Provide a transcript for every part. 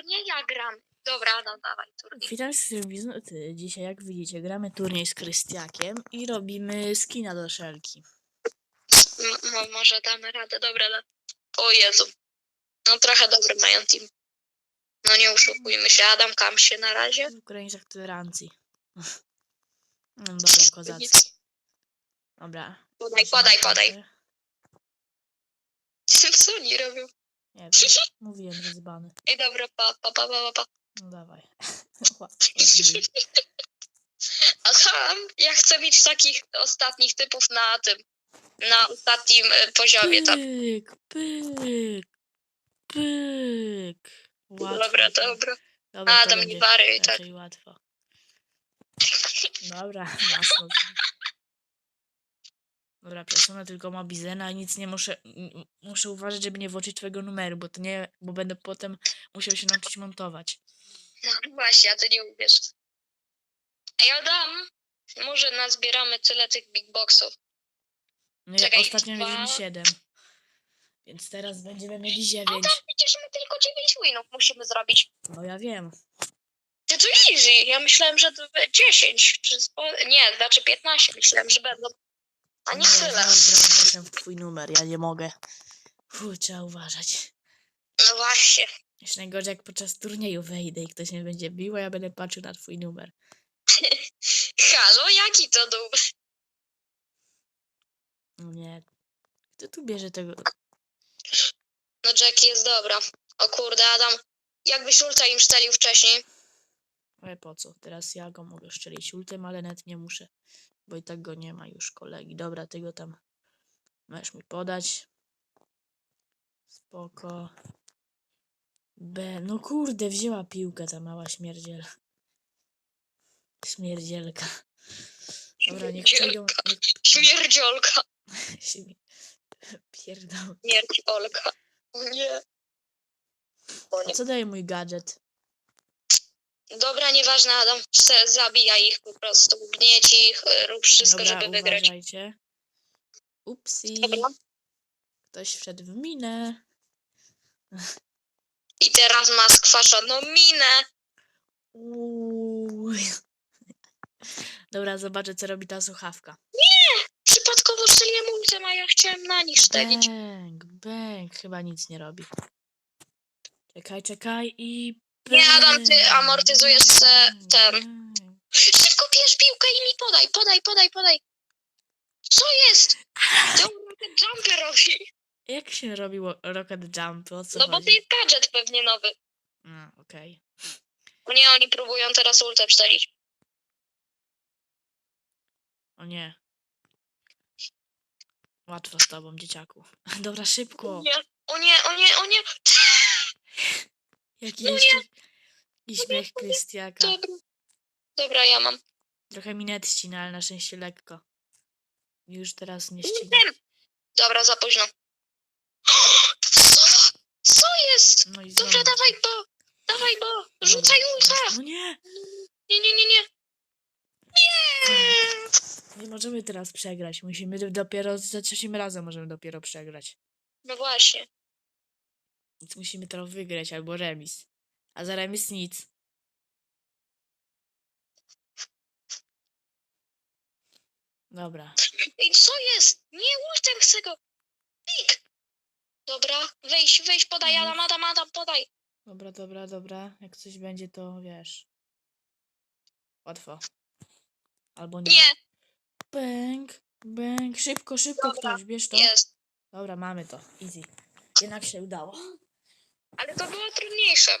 turnieja gram. Dobra, Adam, dawaj turniej. Witam z ty, Dzisiaj, jak widzicie, gramy turniej z Krystiakiem i robimy skina do szelki. M- mo- może damy radę, dobra. Da. O Jezu. No trochę dobry mają team. No nie oszukujmy się, Adam kam się na razie. W granicach tolerancji. No dobra, kozacki. Nic. Dobra. Podaj, podaj, podaj. Co oni robią? Nie wiem, mówiłem, że zbany. Ej, dobra, pa, pa, pa, pa, pa. No dawaj. Aha, ja chcę mieć takich ostatnich typów na tym, na ostatnim e, poziomie tam. Pyk, pyk, pyk. Łatwo. Dobra, dobra. Dobra, to Adam będzie nie tak. raczej łatwo. Dobra, jasno. Dobra, przesunę tylko Mobizena i nic nie muszę. Muszę uważać, żeby nie włączyć twojego numeru, bo to nie. Bo będę potem musiał się nauczyć montować. No właśnie, a ty nie uwierz. Ej, Adam, może nazbieramy tyle tych big boxów. No Czekaj, ja ostatnio dwa. mieliśmy 7. Więc teraz będziemy mieli 9. Adam, przecież my tylko 9 winów musimy zrobić. No ja wiem. Ty to easy. Ja myślałem, że to będzie 10. Czy spo... Nie, znaczy 15 myślałem, że będą. A nie tyle. znowu znowu weszłem w twój numer, ja nie mogę. Fu, trzeba uważać. No właśnie. Jeszcze najgorzej jak podczas turnieju wejdę i ktoś mnie będzie bił, a ja będę patrzył na twój numer. Halo, jaki to dół? No nie. Kto tu bierze tego? No Jackie jest dobra. O kurde, Adam. Jakbyś ulta im szczelił wcześniej. Ale po co? Teraz ja go mogę szczelić ultem, ale net nie muszę. Bo i tak go nie ma już kolegi. Dobra, ty go tam możesz mi podać. Spoko. B. No kurde, wzięła piłkę ta mała śmierdziel. Śmierdzielka. Dobra, niech przejdą. Niech... Śmierdziolka. Śmie- Pierdol. Śmierć Olka. O nie. A nie. co daje mój gadżet? Dobra, nieważne, Adam. Se, zabijaj ich po prostu. Gnieć ich, y, rób wszystko, Dobra, żeby wygrać. uważajcie. Upsi. Dobra. Ktoś wszedł w minę. I teraz ma skwaszoną minę. Uuu. Dobra, zobaczę, co robi ta słuchawka. Przypadkowo strzeliłem ultem, a ja chciałem na nich szczelić. Bang, bang. Chyba nic nie robi. Czekaj, czekaj i... Nie, Adam, ty amortyzujesz se ten. Szybko bierz piłkę i mi podaj, podaj, podaj, podaj. Co jest? To rocket jumpy robi. Jak się robiło rocket jump? O co No bo to chodzi? jest gadżet pewnie nowy. A, okej. O nie, oni próbują teraz ultę wszczelić. O nie. Łatwo z tobą, dzieciaku. Dobra, szybko. Nie. O nie, o nie, o nie. Jaki No jeszcze... I śmiech Krystiaka. Dobra. Dobra, ja mam. Trochę mi net ścina, ale na szczęście lekko. Już teraz nie ścina. Ultem. Dobra, za późno. Co? Co jest? No i Dobra, znowu. dawaj go. Dawaj. Dobra. Rzucaj ultę. No nie! Nie, nie, nie, nie. Nie. Nie możemy teraz przegrać. Musimy do- dopiero za trzecim razem możemy dopiero przegrać. No właśnie. Więc musimy to wygrać albo remis. A za remis nic. Dobra. Ej, co jest? Nie, ultem chcę go. Pik. Dobra, wejdź, wejdź, podaj, Mhm. Adam, Adam, Adam, podaj. Dobra, dobra, dobra. Jak coś będzie, to wiesz. Łatwo. Albo nie. Nie, Bęk, bęk. Szybko, szybko Dobra, ktoś, bierz to. jest. Dobra, mamy to. Easy. Jednak się udało. Ale to było trudniejsze.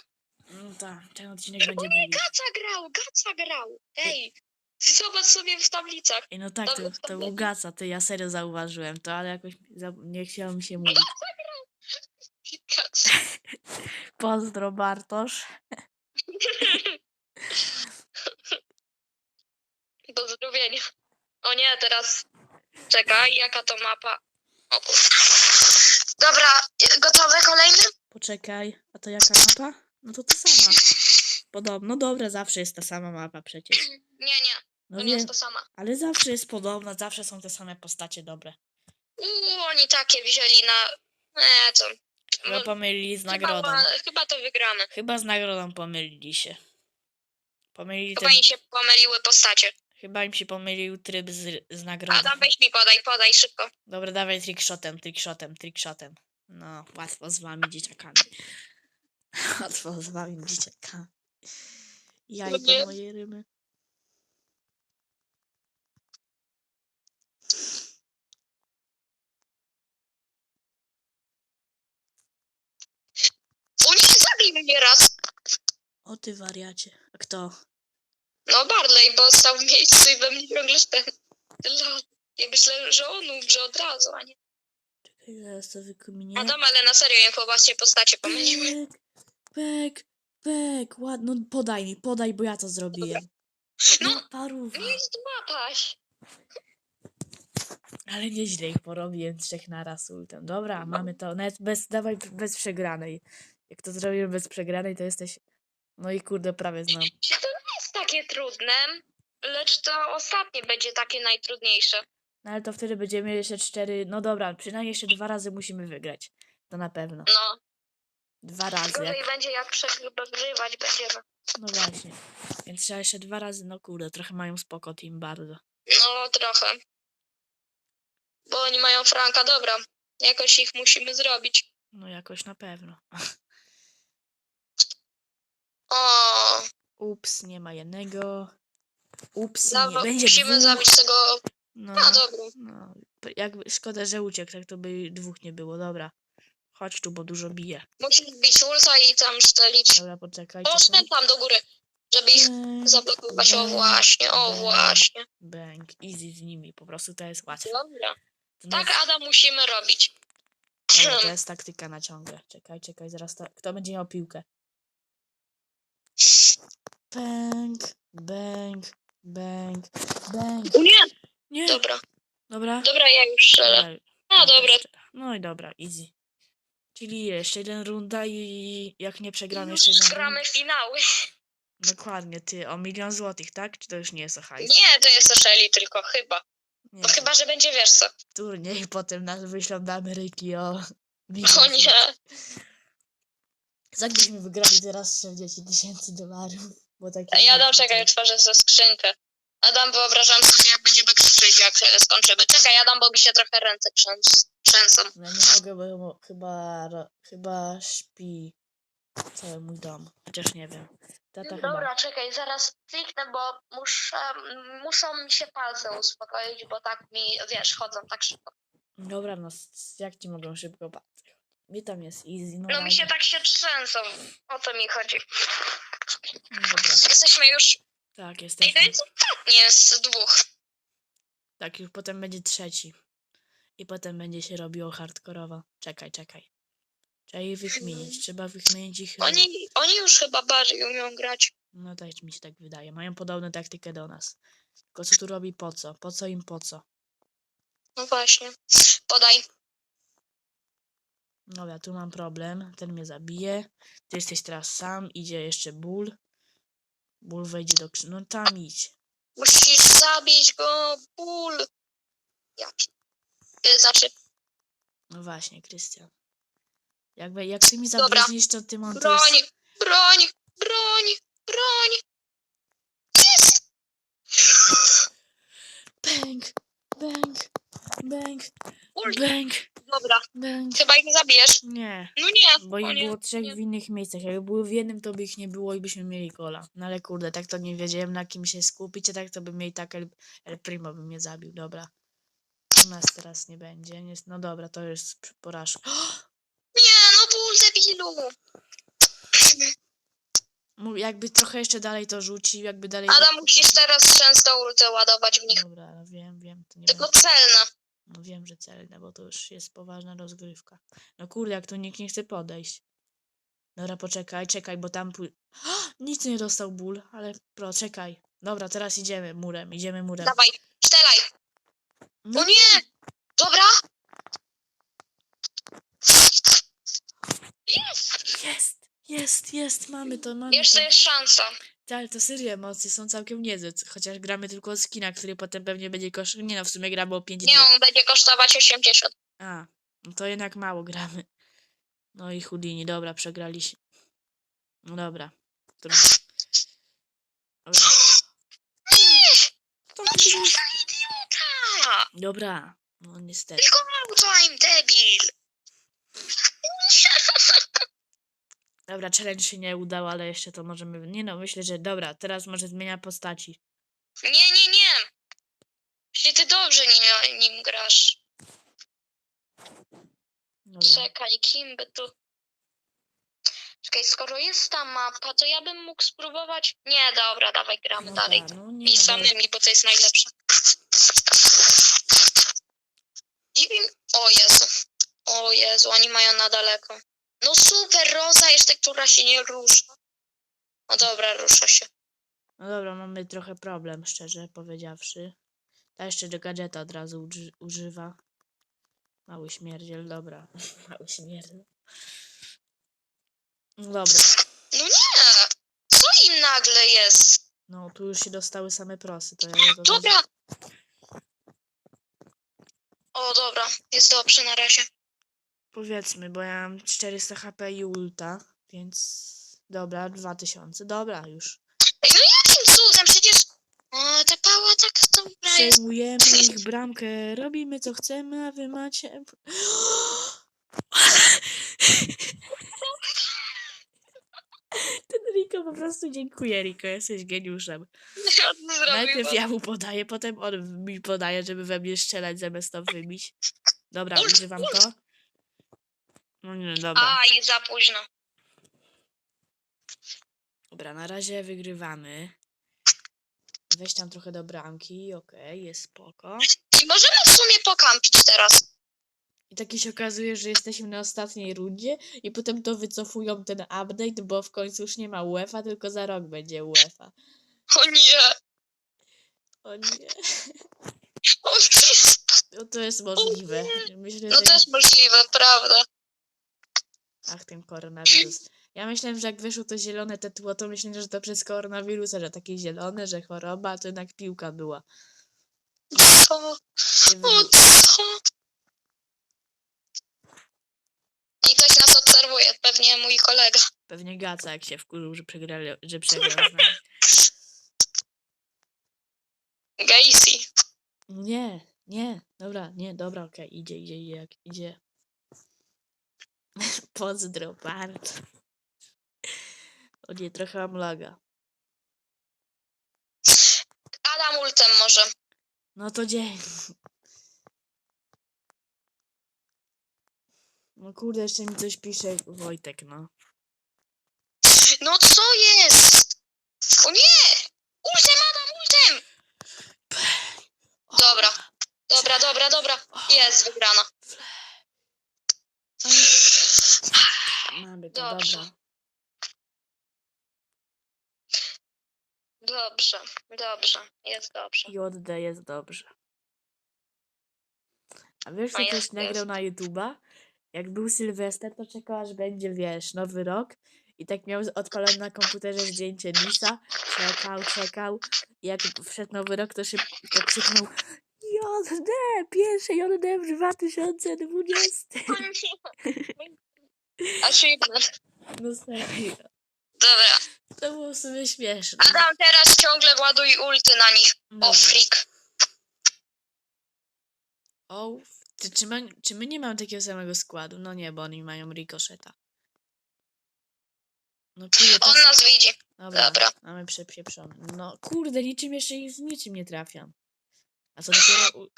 No tak, ten odcinek będzie O nie, długi. Gaca grał, Gaca grał. Ej, zobacz sobie w tablicach. Ej, no tak, to, to był Gaca, to ja serio zauważyłem to, ale jakoś za, nie chciało mi się mówić. Gaca. Pozdro Bartosz. Pozdrowienia. O nie, teraz czekaj, jaka to mapa? O. Dobra, gotowy kolejny? Poczekaj, a to jaka mapa? No to ta sama. Podobno, dobra, zawsze jest ta sama mapa przecież. Nie, nie, No to nie wiem, jest to sama. ale zawsze jest podobna, zawsze są te same postacie dobre. Uuu, oni takie wzięli na... E, to... Chyba No, pomylili z chyba, nagrodą. ma- chyba to wygramy. Chyba z nagrodą pomylili się. Pomylili Chyba ten... im się pomyliły postacie. Chyba im się pomylił tryb z, z nagrodą. Adam, weź mi podaj, podaj szybko. Dobra, dawaj trickshotem, trickshotem, trickshotem. No, łatwo z wami dzieciakami. Łatwo z wami dzieciakami. Jajko nie. moje rymy. O nie, zabij mnie raz. O ty wariacie. A kto? No Barley, bo stał w miejscu i we mnie ciągle ten. Ja myślę, że on umrze od razu, a nie. Czekaj, zaraz to wykminię. Adam, ale na serio, ja chyba się postacie pomyliły. Pek, pek, pek, ładno, podaj mi, podaj, bo ja to zrobiłem. No. No. Nie jest łapaś. Ale nieźle ich porobiłem trzech naraz ultem. Dobra, mamy to. Nawet bez, dawaj bez przegranej. Jak to zrobimy bez przegranej, to jesteś... No i kurde, prawie znam. To nie jest takie trudne, lecz to ostatnie będzie takie najtrudniejsze. No ale to wtedy będziemy mieli jeszcze cztery... No dobra, przynajmniej jeszcze dwa razy musimy wygrać. To na pewno. No, Dwa razy. gorzej Jak... będzie jak przegrywać będziemy. No właśnie. Więc trzeba jeszcze dwa razy, no kurde, trochę mają spoko team bardzo. No, trochę. Bo oni mają Franka, dobra. Jakoś ich musimy zrobić. No jakoś na pewno. O, Ups, nie ma jednego. Ups, no, nie będzie musimy dwóch. zabić tego. No, A, dobra. no. Jakby, szkoda, że uciekł, tak to by dwóch nie było. Dobra. Chodź tu, bo dużo bije. Musisz bić ulta i tam szczelić. Dobra, poczekaj. O, tam do góry, żeby ich zablokować. O, właśnie, o, właśnie. Bang, easy z nimi, po prostu to jest łatwe. Dobra. To Tak, Adam, musimy robić. Dobra, to jest taktyka na ciągle. Czekaj, czekaj, zaraz to... Kto będzie miał piłkę? Bang, bang, bang, bang. Nie! Nie, Dobra, dobra. dobra, ja już strzelę. No dobra. No i dobra, easy. Czyli jeszcze jeden runda i jak nie przegramy już jeszcze jeden gramy finały. Dokładnie, ty o milion złotych, tak? Czy to już nie jest o hajs? Nie, to jest o Shelly tylko, chyba. Nie. No chyba, że będzie wiesz co. Turniej, potem nas wyślą do Ameryki o... O milion nie. złotych. Tak byśmy wygrali teraz 40 tysięcy dolarów. Bo takie Ej, Adam, czekaj, otworzę ze skrzynkę. Adam, wyobrażam sobie, jak będziemy krzyczeć, jak skończymy. Czekaj, Adam, bo mi się trochę ręce trzęs- trzęsą. No ja nie mogę, bo chyba, ro- chyba śpi cały mój dom. Chociaż nie wiem. Tata chyba... Dobra, czekaj, zaraz kliknę, bo muszę, muszą mi się palce uspokoić, bo tak mi, wiesz, chodzą tak szybko. Dobra, no s- jak ci mogą szybko palce? Mi tam jest easy, no, No mi się tak się trzęsą. O to mi chodzi. No Dobra, Jesteśmy już. Tak, Ej, jesteśmy. to jest ostatnie z dwóch. Tak, już potem będzie trzeci. I potem będzie się robiło hardkorowo. Czekaj, czekaj. Trzeba ich wychmienić. Trzeba wychmienić ich. Oni, oni już chyba bardziej umieją grać. No tak mi się tak wydaje. Mają podobną taktykę do nas. Tylko co tu robi po co? Po co im po co? No właśnie. Podaj. Dobra, tu mam problem. Ten mnie zabije. Ty jesteś teraz sam. Idzie jeszcze ból. Ból wejdzie do krzy... No tam idź. Musisz zabić go, ból. Jak? Y, Znaczy, No właśnie, Krystian. Jakby, jak ty mi Dobra. to ty mam to broń, broń, broń, broń. Jest! Bang! Bang! Bang! Ul, Bang! dobra, Bang! chyba ich zabijesz. Nie. No nie, Bo ich nie. było trzech nie. w innych miejscach. Jakby były w jednym, to by ich nie było i byśmy mieli gola. No ale kurde, tak to nie wiedziałem na kim się skupić, a tak to by mieli tak El, El Primo by mnie zabił, dobra. U nas teraz nie będzie. Nie, no dobra, to jest porażka. Nie, no ból debilu. Mów- Jakby trochę jeszcze dalej to rzucił, jakby dalej... Adam, musisz teraz często ultę ładować w nich. Dobra, no wiem, wiem. To nie Tylko celne. No wiem, że celne, bo to już jest poważna rozgrywka. No kurde, jak tu nikt nie chce podejść. Dobra, poczekaj, czekaj, bo tam pój... Nic nie dostał ból, ale pro, czekaj. Dobra, teraz idziemy murem, idziemy murem. Dawaj, strzelaj. No O nie! Dobra. Jest! Jest, jest, jest, mamy to, mamy Jeszcze to. jest szansa. Tak, Ale to serio, emocje są całkiem niezłe, chociaż gramy tylko o skina, który potem pewnie będzie kosztował... Nie no, w sumie gramy o 5 Nie, on będzie kosztować 80. A, no to jednak mało gramy. No i Houdini, dobra, przegraliśmy. No dobra. Trudno. Dobra. To No idiota! Dobra, no niestety. Tylko time, debil! Dobra, challenge się nie udał, ale jeszcze to możemy... Nie no, myślę, że dobra, teraz może zmienia postaci. Nie, nie, nie! Jeśli ty dobrze nie, nim grasz. Dobra. Czekaj, kim by tu... Czekaj, skoro jest ta mapa, to ja bym mógł spróbować... Nie, dobra, dawaj, gramy No dalej. no nie I no, samymi, bo to jest najlepsze. M- O Jezu. O Jezu, oni mają na daleko. No super, Roza jeszcze, która się nie rusza. No dobra, rusza się. No dobra, mamy trochę problem, szczerze powiedziawszy. Ta jeszcze do gadżeta od razu uży- używa. Mały śmierdziel, dobra. Mały śmierdziel. No dobra. No nie! Co im nagle jest? No, tu już się dostały same prosy, to ja Dobra! O, dobra, jest dobrze na razie. Powiedzmy, bo ja mam 400 HP i ulta, więc... Dobra, 2000, dobra już. No jakim cudem? Przecież... O, ta pała tak dobra jest. Przejmujemy ich bramkę, robimy co chcemy, a wy macie... Ten Riko po prostu dziękuję, Riko, jesteś geniuszem. To Najpierw ja mu podaję, potem on mi podaje, żeby we mnie strzelać zamiast to wybić. Dobra, używam to. No nie, dobra. A, i za późno. Dobra, na razie wygrywamy. Weź tam trochę do bramki, okej, jest spoko. I możemy w sumie pokampić teraz. I takie się okazuje, że jesteśmy na ostatniej rundzie i potem to wycofują ten update, bo w końcu już nie ma UEFA, tylko za rok będzie UEFA. O nie! O nie, O nie! no to jest możliwe. Myślę, No że... też możliwe, prawda? Ach, ten koronawirus. Ja myślałem, że jak wyszło to zielone te tło, to myślałem, że to przez koronawirusa, że takie zielone, że choroba, a to jednak piłka była. Co? O co? I ktoś nas obserwuje, pewnie mój kolega. Pewnie Gaca, jak się wkurzył, że przegrali, że przegrał z nami. Gacy. Nie, nie, dobra, nie, dobra, okej, idzie, idzie, idzie, jak idzie. Pozdro, bardzo. O nie, trochę mam laga. Adam ultem może. No to dzień. No kurde, jeszcze mi coś pisze Wojtek, no. No co jest? O nie! Ultem, Adam, ultem! Dobra. Dobra, dobra, dobra. Jest wygrana. Mamy to, Dobrze. dobra. Dobrze, dobrze, jest dobrze. JD jest dobrze. A wiesz, No co jest, ktoś nagrał jest. na YouTube'a? Jak był Sylwester, to czekał, aż będzie, wiesz, nowy rok. I tak miał odpalone na komputerze zdjęcie Nisa. Czekał, czekał. I jak wszedł nowy rok, to szybko krzyknął JD! Pierwsze JD w 2020! Achievement. No serio. Dobra. To było w sumie śmieszne. Adam, teraz ciągle ładuj ulty na nich. O, freak. O, czy, czy, ma, czy my nie mamy takiego samego składu? No nie, bo oni mają rikoszeta. No. On nas widzi. Dobra, dobra. mamy przepieprzony. No kurde, niczym jeszcze ich z niczym nie trafiam. A co dopiero... U...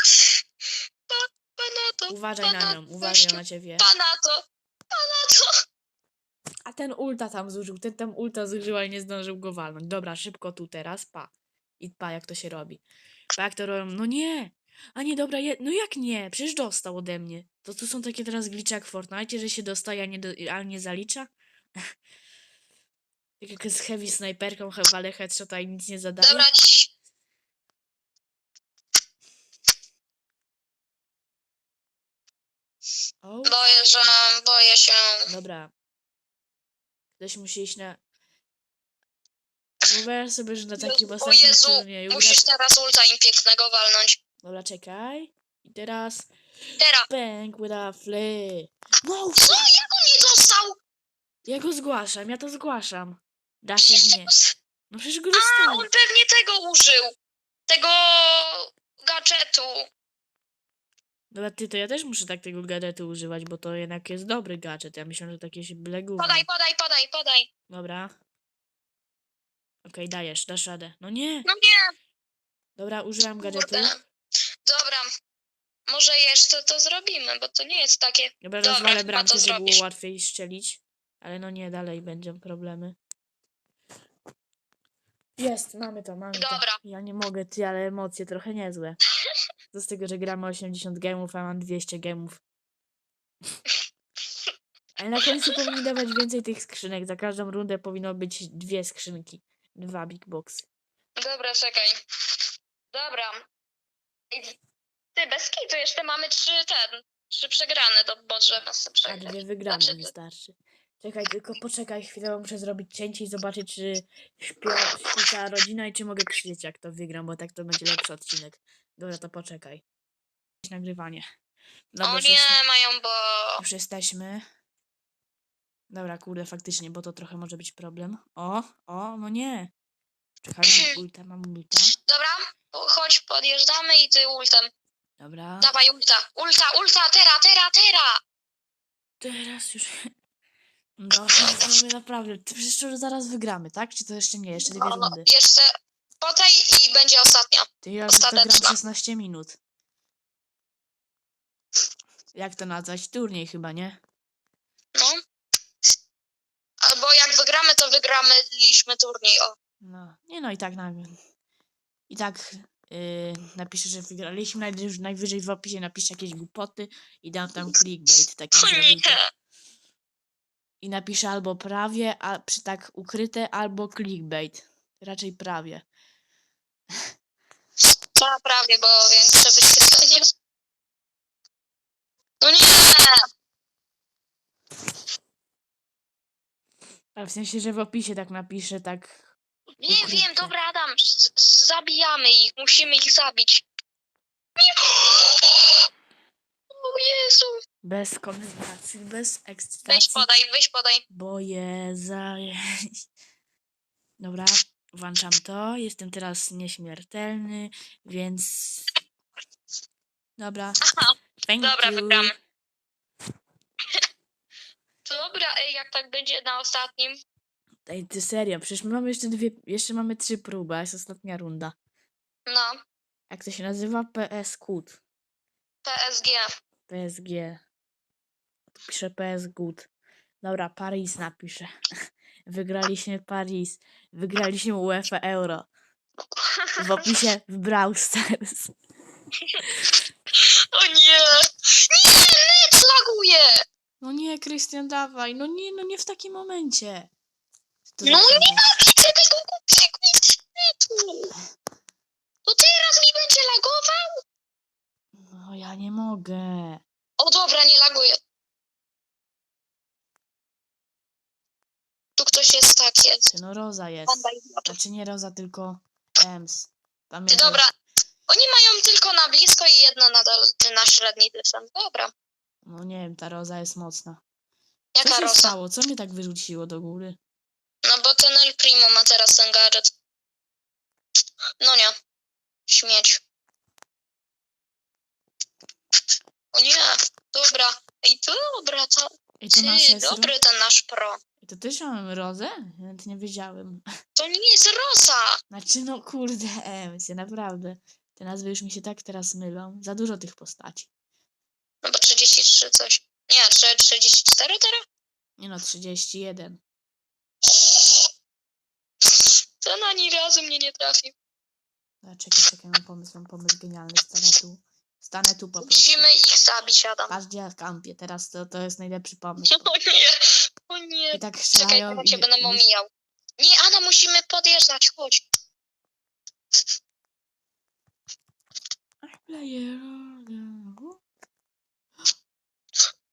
Pana to, Uważaj na nią, uważaj, cię wie. pana to, pana to. A ten ulta tam zużył, ten tam ulta zużyła i nie zdążył go walnąć. Dobra, szybko tu teraz, pa. I pa, jak to się robi. Pa, jak to robią, no nie! A nie, dobra, je... no jak nie? Przecież dostał ode mnie. To tu są takie teraz glitche jak w Fortnite, że się dostaje, a nie, do... a nie zalicza? Jak z heavy snajperką, ale headshota i nic nie zadaje. Dobra, O, boję, że boję się. Dobra. Ktoś musi iść na... Wyobraź sobie, że na takim o ostatnim Jezu, turnieju... gra- musisz teraz ulta im pięknego walnąć. Dobra, czekaj. I teraz Teraz. Bang with a flay. No, Co? Jak on nie dostał? ja go zgłaszam, ja to zgłaszam. Da się nie. No przecież go A, dostałem. on pewnie tego użył. Tego gadżetu. Dobra, ty, to ja też muszę tak tego gadżetu używać, bo to jednak jest dobry gadżet. Ja myślę, że takie się byle gówno. Podaj, podaj, podaj, podaj. Dobra. Okej, dajesz, dasz radę. No nie! No nie, Dobra, użyłam gadżetu. kurde. Dobra. Może jeszcze to zrobimy, bo to nie jest takie... Dobra, Dobra, rozwalę chyba bramkę, to żeby zrobisz. było łatwiej strzelić. Ale no nie, dalej będą problemy. Jest, mamy to, mamy to. Dobra. Ja nie mogę, ty, ale emocje trochę niezłe. To z tego, że gramy 80 gemów, a mam 200 gemów. Ale na końcu powinni dawać więcej tych skrzynek. Za każdą rundę powinno być dwie skrzynki. Dwa big boxy. Dobra, czekaj. Dobra. Ty, bez kitu, jeszcze mamy trzy ten... Trzy przegrane, to możemy sobie A przegrać. dwie wygrane Znaczy, wystarczy. Czekaj, tylko poczekaj chwilę, bo muszę zrobić cięcie i zobaczyć, czy śpi, śpi cała rodzina i czy mogę krzyczeć, jak to wygram, bo tak to będzie lepszy odcinek. Dobra, to poczekaj. Nagrywanie. Dobra, o już, nie, jest, mają, bo... już jesteśmy. Dobra, kurde, faktycznie, bo to trochę może być problem. O, o, no nie. Czekaj, mam ulta, mam ulta. Dobra, po- chodź, podjeżdżamy i ty ultem. Dobra. Dawaj ulta, ulta, ulta, tera, tera, tera! Teraz już... Dobra, to naprawdę, to przecież to zaraz wygramy, tak? Czy to jeszcze nie? Jeszcze dwie No, no, rundy. jeszcze po tej i będzie ostatnia. Ty ja już gram Ostateczna. 16 minut. Jak to nazwać? Turniej chyba, nie? No. Albo jak wygramy, to wygramy liczmy turniej. O. No, nie no i tak na... I tak yy, napiszę, że wygraliśmy, najwyżej, najwyżej w opisie napiszę jakieś głupoty i dam tam clickbait taki zrobię. I napiszę albo prawie, a przy tak ukryte, albo clickbait. Raczej prawie. To prawie, bo większe wyświetlenie. No nie! A w sensie, że w opisie tak napiszę, tak Nie wiem, dobra Adam, z- z- zabijamy ich, musimy ich zabić. Nie. O Jezu! bez koncentracji, bez Weź ekscytacji. podaj, weź podaj. Boję za... Dobra, włączam to. Jestem teraz nieśmiertelny, więc... Dobra. Aha, Thank dobra, you. wygramy. Dobra, ej, jak tak będzie na ostatnim? Ej, ty serio, przecież my mamy jeszcze dwie... Jeszcze mamy trzy próby, a jest ostatnia runda. No, Jak to się nazywa? PS Good. PSG. PSG. Piszę PS Good. Dobra, Paris napiszę. Wygraliśmy Paris. Wygraliśmy UEFA Euro. W opisie w Brawl Stars. O nie! Nie, net laguje! No nie, Krystian, dawaj. No nie, no nie w takim momencie. To No za- nie widzę tego głupiego internetu! To teraz mi będzie lagował? No ja nie mogę. O dobra, nie laguje. Ktoś jest tak jest. Ty, No Roza jest. Panda i zobaczy. Znaczy nie Roza, tylko Ems. Ty, Pamiętaj. Dobra, oni mają tylko na blisko i jedno na, dal, na średni dystans. Dobra. No nie wiem, ta Roza jest mocna. Co Jaka się rosa? stało? Co mnie tak wyrzuciło do góry? No bo ten El Primo ma teraz ten gadżet. No nie. Śmieć. O nie. Dobra. Ej, dobra, to Ej, to ty, jest dobry ten nasz pro. Ej, To też mam Rozę? Ja Nawet nie wiedziałem. To nie jest rosa. Znaczy no kurde, Ems, ja naprawdę. Te nazwy już mi się tak teraz mylą. Za dużo tych postaci. No bo 33 coś. Nie, 3, 34 teraz? Nie no, 31. Ten ani razu mnie nie trafił. A, czekaj, czekaj, mam pomysł, mam pomysł genialny. Stanę tu. Stanę tu po prostu. Musimy ich zabić, Adam. Patrz, gdzie ja kampię. Teraz to, to jest najlepszy pomysł. O nie. O nie. I tak Czekaj, strzelają teraz cię i... będę my- omijał. Nie, Ada, musimy podjeżdżać, chodź. Player.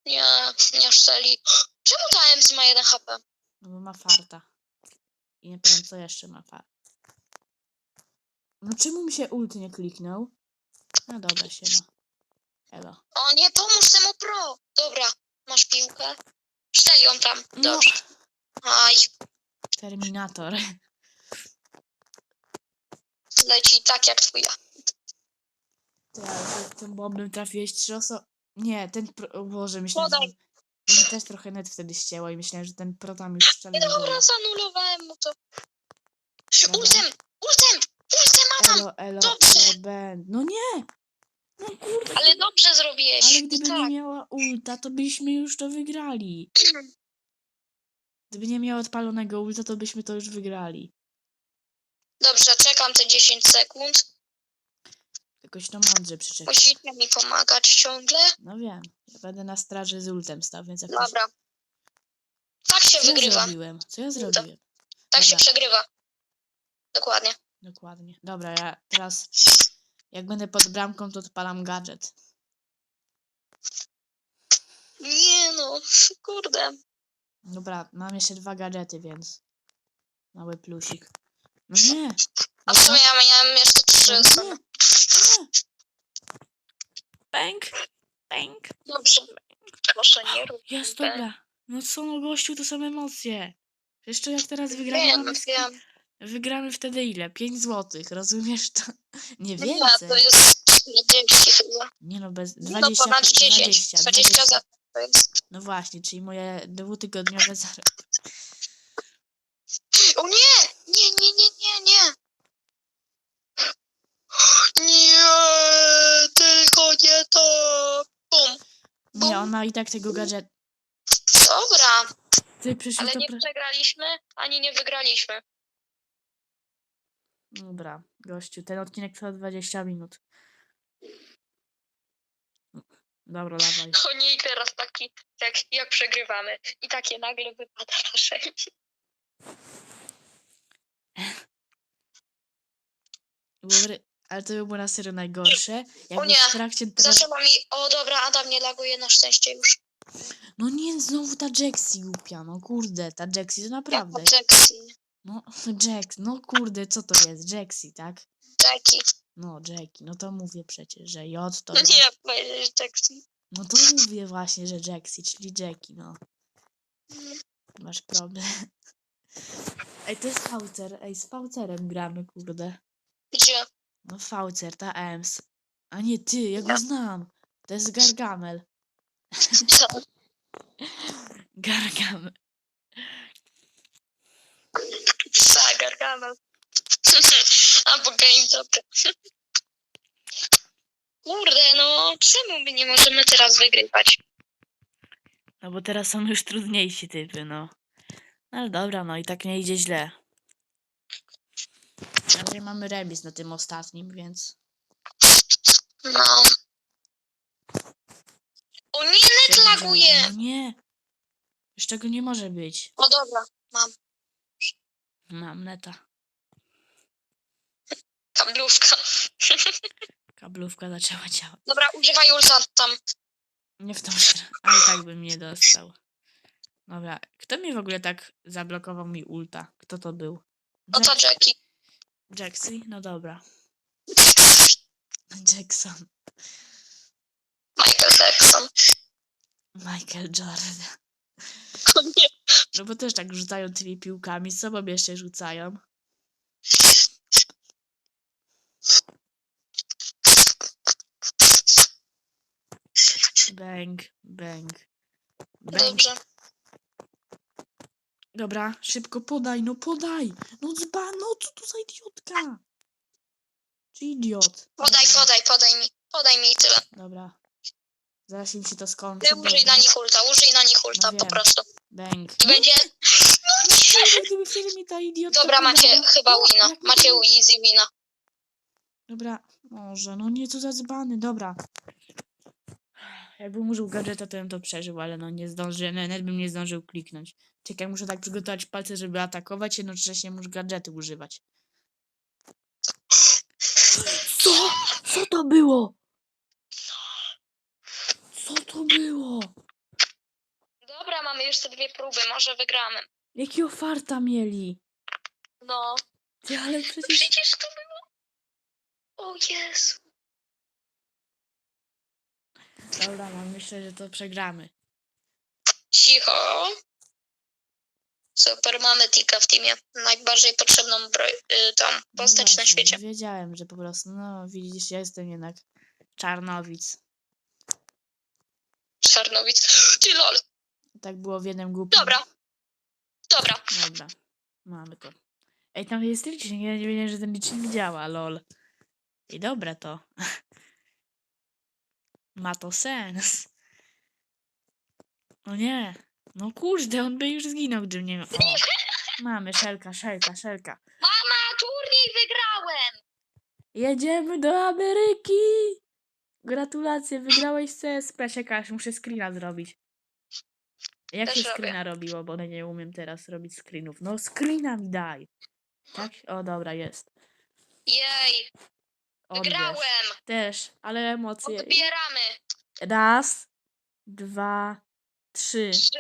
Nie, nie szczeli. Czemu ta Ems ma 1 HP? No bo ma farta. I nie powiem, co jeszcze ma farta. No czemu mi się ult nie kliknął? No dobra, się ma. Elo. O nie, pomóż temu pro! Dobra, masz piłkę. Szczel ją tam. No, Dobrze. Aj, Terminator. leci tak jak twoja. Ty tym bombem trafiłeś trzy osoby. Nie, ten pro... O Boże, myślałem, że... Podaj. Bo mi też trochę net wtedy ścięło i myślałem, że ten pro tam już strzelił. Dobra, zanulowałem mu to. Dobra. Ultem! Ultem! Ultem Adam! Elo, elo, Dobrze. elo, ben. No nie! No kurde. Ale dobrze zrobiłeś. Ale gdyby nie tak. miała ulta, to byśmy już to wygrali. Gdyby nie miała odpalonego ulta, to byśmy to już wygrali. Dobrze, czekam te 10 sekund. Jakoś to mądrze przyczepić. Musicie mi pomagać ciągle. No wiem. Ja będę na straży z ultem stał, więc jakoś... Dobra. Tak się Co ja wygrywa. zrobiłem? Co ja zrobiłem? Tak się przegrywa. Dokładnie. Dokładnie. Dobra, ja teraz... Jak będę pod bramką, to odpalam gadżet. Nie no, kurde. Dobra, mam jeszcze dwa gadżety, więc... Mały plusik. No nie! A w sumie ja miałem jeszcze trzy. No nie! Nie! Bęk! Bęk! Dobrze. Proszę nie rób. Jest dobra. No co no gościu, to są emocje. Jeszcze jak teraz wygramy, Wiem, mamy sk- wiem. Wygramy wtedy ile? 5 złotych, rozumiesz to? Nie Nie, więcej. to jest 40 chyba. Nie no, bez No 20, ponad 10. 20, 20 za to jest. No właśnie, czyli moje dwutygodniowe zarobki. O nie! Nie, nie, nie, nie, nie. Nie, tylko nie to. Bum. Nie, on ma i tak tego gadżet. Dobra, Ty ale to... nie przegraliśmy, ani nie wygraliśmy. Dobra, gościu, ten odcinek trwa 20 minut. Dobra, dawaj. O nie, i teraz taki, jak, jak przegrywamy. I takie nagle wypada nasze. Było ry- Ale to by było na serio najgorsze. Jakby nie, w trakcie... Tra... Zaczęła mi. O dobra, Adam nie laguje na szczęście już. No nie, znowu ta Jaxi głupia, no kurde, ta Jaxi to naprawdę. Jackson. No, Jax, no kurde, co to jest? Jaxi, tak? Jackie. No, Jackie, no to mówię przecież, że J to No nie, powiedzieć Jackson. No to mówię właśnie, że Jaxi, czyli Jackie, no. Masz problem. Ej, to jest Faucer, ej, z Faucerem gramy, kurde. Gdzie? No Faucer, ta Ems. A nie ty, ja go znam. To jest Gargamel. Co? Gargamel. Zagargano. Albo game dobry. Kurde, no czemu my nie możemy teraz wygrywać? No bo teraz są już trudniejsi typy, no. No ale dobra, no i tak nie idzie źle. Raczej mamy remis na tym ostatnim, więc... No. O nie, net laguje! No nie! Już tego nie może być. O dobra, mam Mam neta. kablówka. Kablówka zaczęła działać. Dobra, używaj ulta tam. Nie w tą stronę. A i tak bym nie dostał. Dobra. Kto mi w ogóle tak zablokował mi ulta? Kto to był? No to Jackie. Jaxi? No dobra. Jackson. Michael Jackson. Michael Jordan. O nie. No bo też tak rzucają tymi piłkami. Z sobą jeszcze rzucają. Bang, bang. Bang. Dobrze. Dobra, szybko podaj, no podaj! No dzba, no co tu za idiotka? Czy idiot? Podaj, podaj, podaj mi. Podaj mi i tyle. Dobra. Zaraz im się to skończy. Ty użyj na nich ulta, użyj na nich ulta No po prostu. Bang. I będzie... Gdyby ta idiotka Dobra, macie chyba No, wina. Macie easy wina. Dobra, może, no nie, co za dzbany, dobra. Jakbym użył gadżeta, to bym to przeżył, ale no nie zdążyłem, nawet bym nie zdążył kliknąć. Czekaj, muszę tak przygotować palce, żeby atakować, jednocześnie muszę gadżety używać. Co? Co to było? Co to było? Dobra, mamy jeszcze dwie próby, może wygramy. Jakiego farta mieli? No. Ty, ale przecież... Przecież to było... O Jezu. Dobra, mam myślę, że to przegramy. Cicho. Super, mamy Tika w teamie. Najbardziej potrzebną y, tą No postać na właśnie, świecie. Wiedziałem, że po prostu, no widzisz, ja jestem jednak czarnowic. Czarnowic. Ty lol. Tak było w jednym głupim. Dobra. Dobra. Dobra, mamy to. Ej, tam jest licznik, ja nie wiedziałem, że ten licznik działa, lol. I dobre to. Ma to sens. O nie. No kurde, on by już zginął, gdybym nie... O. Mamy, szelka, szelka, szelka. Mama, turniej wygrałem! Jedziemy do Ameryki! Gratulacje, wygrałeś CSP. Czekaj, muszę screena zrobić. Jak Też się robię. screena robiło, bo nie umiem teraz robić screenów. No screena mi daj. Tak? O, dobra, jest. Jej, Odbierz. wygrałem! Też, ale emocje. Odbieramy. Raz, dwa, trzy. Trzy.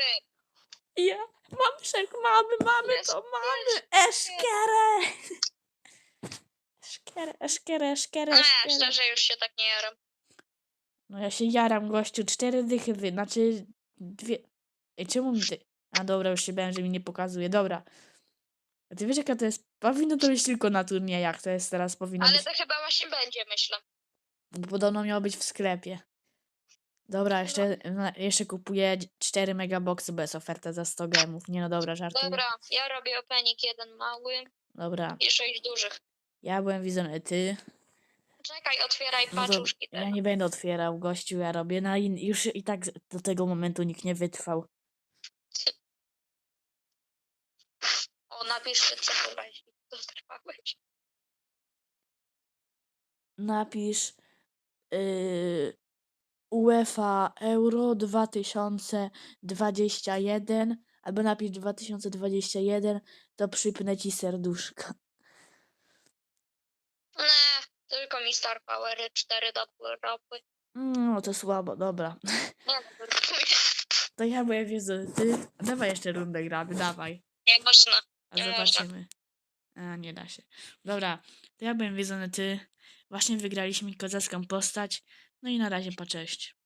Ja, mamy szek, mamy, mamy Jest, to, mamy. Eszkerę! Eszkerę, eszkerę, eszkerę, eszkerę. szczerze już się tak nie jaram. No ja się jaram, gościu, cztery dychy wy, znaczy dwie... Ej, czemu mi ty... A dobra, już się bałem, że mi nie pokazuje, dobra. A ty wiesz jaka to jest... Powinno to być tylko na turniejach, to jest teraz powinno Ale być... to chyba właśnie będzie, myślę. Bo podobno miało być w sklepie. Dobra, jeszcze, na- jeszcze kupuję 4 megaboxy, bo jest oferta za 100 gemów. Nie no dobra, żartuję. Dobra, ja robię opening jeden mały Dobra, i sześć dużych. ja byłem widzony, ty... Czekaj, otwieraj No to paczuszki ja teraz. nie będę otwierał, gościu, ja robię na in... Już i tak do tego momentu nikt nie wytrwał. O, napiszcie co chyba, jeśli dotrwałeś. napisz yy, UEFA Euro 2021 albo napisz 2021, to przypnę ci serduszko. Nie, tylko mi Star Power 4 do ropy. No to słabo, dobra. Nie, no. To ja byłem wiedzą, ty. Dawaj jeszcze rundę gramy, dawaj. nie można. A Nie można. zobaczymy. A nie da się. Dobra, to ja byłem wiedzony, ty. Właśnie wygraliśmy kozacką postać. No i na razie po cześć.